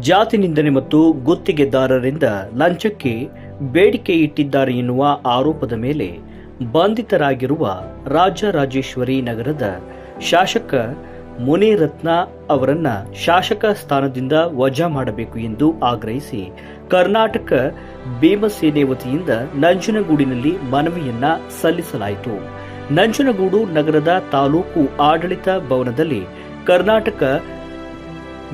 ಜಾತಿ ನಿಂದನೆ ಮತ್ತು ಗುತ್ತಿಗೆದಾರರಿಂದ ಲಂಚಕ್ಕೆ ಬೇಡಿಕೆ ಇಟ್ಟಿದ್ದಾರೆ ಎನ್ನುವ ಆರೋಪದ ಮೇಲೆ ಬಂಧಿತರಾಗಿರುವ ರಾಜರಾಜೇಶ್ವರಿ ನಗರದ ಶಾಸಕ ಮುನಿರತ್ನ ಅವರನ್ನ ಶಾಸಕ ಸ್ಥಾನದಿಂದ ವಜಾ ಮಾಡಬೇಕು ಎಂದು ಆಗ್ರಹಿಸಿ ಕರ್ನಾಟಕ ಭೀಮಸೇನೆ ವತಿಯಿಂದ ನಂಜನಗೂಡಿನಲ್ಲಿ ಮನವಿಯನ್ನ ಸಲ್ಲಿಸಲಾಯಿತು. ನಂಜನಗೂಡು ನಗರದ ತಾಲೂಕು ಆಡಳಿತ ಭವನದಲ್ಲಿ ಕರ್ನಾಟಕ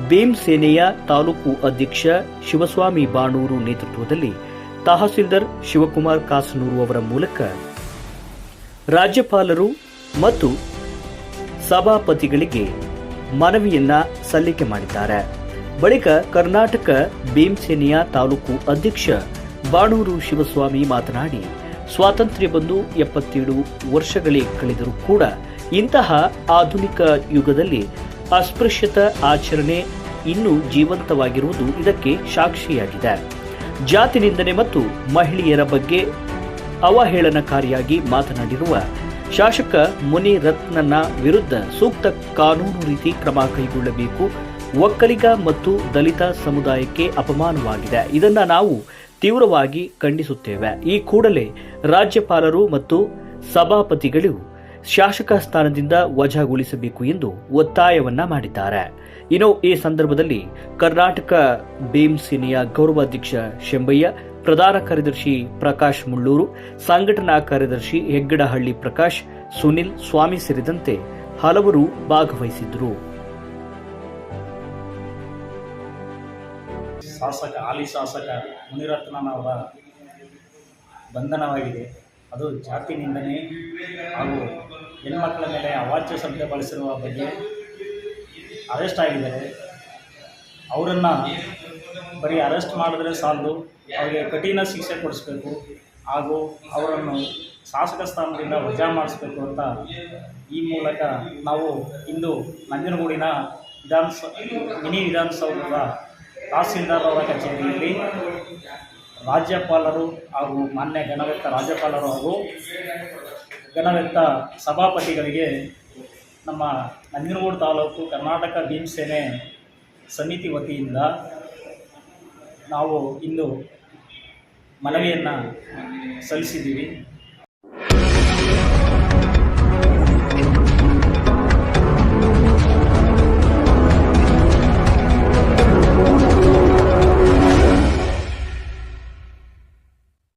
ಭೀಮ್ ಸೇನೆಯ ತಾಲೂಕು ಅಧ್ಯಕ್ಷ ಶಿವಸ್ವಾಮಿ ಬಾಣೂರು ನೇತೃತ್ವದಲ್ಲಿ ತಹಸೀಲ್ದಾರ್ ಶಿವಕುಮಾರ್ ಕಾಸನೂರು ಅವರ ಮೂಲಕ ರಾಜ್ಯಪಾಲರು ಮತ್ತು ಸಭಾಪತಿಗಳಿಗೆ ಮನವಿಯನ್ನ ಸಲ್ಲಿಕೆ ಮಾಡಿದ್ದಾರೆ. ಬಳಿಕ ಕರ್ನಾಟಕ ಭೀಮ್ ಸೇನೆಯ ತಾಲೂಕು ಅಧ್ಯಕ್ಷ ಬಾಣೂರು ಶಿವಸ್ವಾಮಿ ಮಾತನಾಡಿ, ಸ್ವಾತಂತ್ರ್ಯ ಬಂದು ಎಪ್ಪತ್ತೇಳು ವರ್ಷಗಳೇ ಕಳೆದರೂ ಕೂಡ ಇಂತಹ ಆಧುನಿಕ ಯುಗದಲ್ಲಿ ಅಸ್ಪೃಶ್ಯತ ಆಚರಣೆ ಇನ್ನೂ ಜೀವಂತವಾಗಿರುವುದು ಇದಕ್ಕೆ ಸಾಕ್ಷಿಯಾಗಿದೆ. ಜಾತಿ ನಿಂದನೆ ಮತ್ತು ಮಹಿಳೆಯರ ಬಗ್ಗೆ ಅವಹೇಳನಕಾರಿಯಾಗಿ ಮಾತನಾಡಿರುವ ಶಾಸಕ ಮುನಿ ರತ್ನನ ವಿರುದ್ಧ ಸೂಕ್ತ ಕಾನೂನು ರೀತಿ ಕ್ರಮ ಕೈಗೊಳ್ಳಬೇಕು. ಒಕ್ಕಲಿಗ ಮತ್ತು ದಲಿತ ಸಮುದಾಯಕ್ಕೆ ಅಪಮಾನವಾಗಿದೆ. ಇದನ್ನು ನಾವು ತೀವ್ರವಾಗಿ ಖಂಡಿಸುತ್ತೇವೆ. ಈ ಕೂಡಲೇ ರಾಜ್ಯಪಾಲರು ಮತ್ತು ಸಭಾಪತಿಗಳು ಶಾಸಕ ಸ್ಥಾನದಿಂದ ವಜಾಗೊಳಿಸಬೇಕು ಎಂದು ಒತ್ತಾಯವನ್ನ ಮಾಡಿದ್ದಾರೆ. ಇನ್ನು ಈ ಸಂದರ್ಭದಲ್ಲಿ ಕರ್ನಾಟಕ ಭೀಮ್ ಸೇನೆಯ ಗೌರವಾಧ್ಯಕ್ಷ ಶೆಂಬಯ್ಯ, ಪ್ರಧಾನ ಕಾರ್ಯದರ್ಶಿ ಪ್ರಕಾಶ್ ಮುಳ್ಳೂರು, ಸಂಘಟನಾ ಕಾರ್ಯದರ್ಶಿ ಹೆಗ್ಗಡಹಳ್ಳಿ ಪ್ರಕಾಶ್, ಸುನಿಲ್ ಸ್ವಾಮಿ ಸೇರಿದಂತೆ ಹಲವರು ಭಾಗವಹಿಸಿದ್ದರು. ಶಾಸಕ, ಹಾಲಿ ಶಾಸಕ ಮುನಿರತ್ನನವರ ಬಂಧನವಾಗಿದೆ. ಅದು ಜಾತಿ ನಿಂದನೆ ಹಾಗೂ ಹೆಣ್ಮಕ್ಳ ಮೇಲೆ ಅವಾಚ್ಯ ಶಬ್ದ ಬಳಸಿರುವ ಬಗ್ಗೆ ಅರೆಸ್ಟ್ ಆಗಿದ್ದಾರೆ. ಅವರನ್ನು ಬರೀ ಅರೆಸ್ಟ್ ಮಾಡಿದ್ರೆ ಸಾಲದು. ಅವರಿಗೆ ಕಠಿಣ ಶಿಕ್ಷೆ ಕೊಡಿಸ್ಬೇಕು ಹಾಗೂ ಅವರನ್ನು ಶಾಸಕ ಸ್ಥಾನದಿಂದ ವಜಾ ಮಾಡಿಸ್ಬೇಕು ಅಂತ ಈ ಮೂಲಕ ನಾವು ಇಂದು ನಂಜನಗೂಡಿನ ವಿಧಾನಸ, ಮಿನಿ ವಿಧಾನಸೌಧದ ತಹಸೀಲ್ದಾರ್ ಅವರ ಕಚೇರಿಯಲ್ಲಿ ರಾಜ್ಯಪಾಲರು ಹಾಗೂ ಮಾನ್ಯ ಗಣವೆತ್ತ ರಾಜ್ಯಪಾಲರು ಹಾಗೂ ಗಣವೆತ್ತ ಸಭಾಪತಿಗಳಿಗೆ ನಮ್ಮ ನಂಜನಗೂಡು ತಾಲೂಕು ಕರ್ನಾಟಕ ಭೀಮಸೇನೆ ಸಮಿತಿ ವತಿಯಿಂದ ನಾವು ಇಂದು ಮನವಿಯನ್ನು ಸಲ್ಲಿಸಿದ್ದೀವಿ.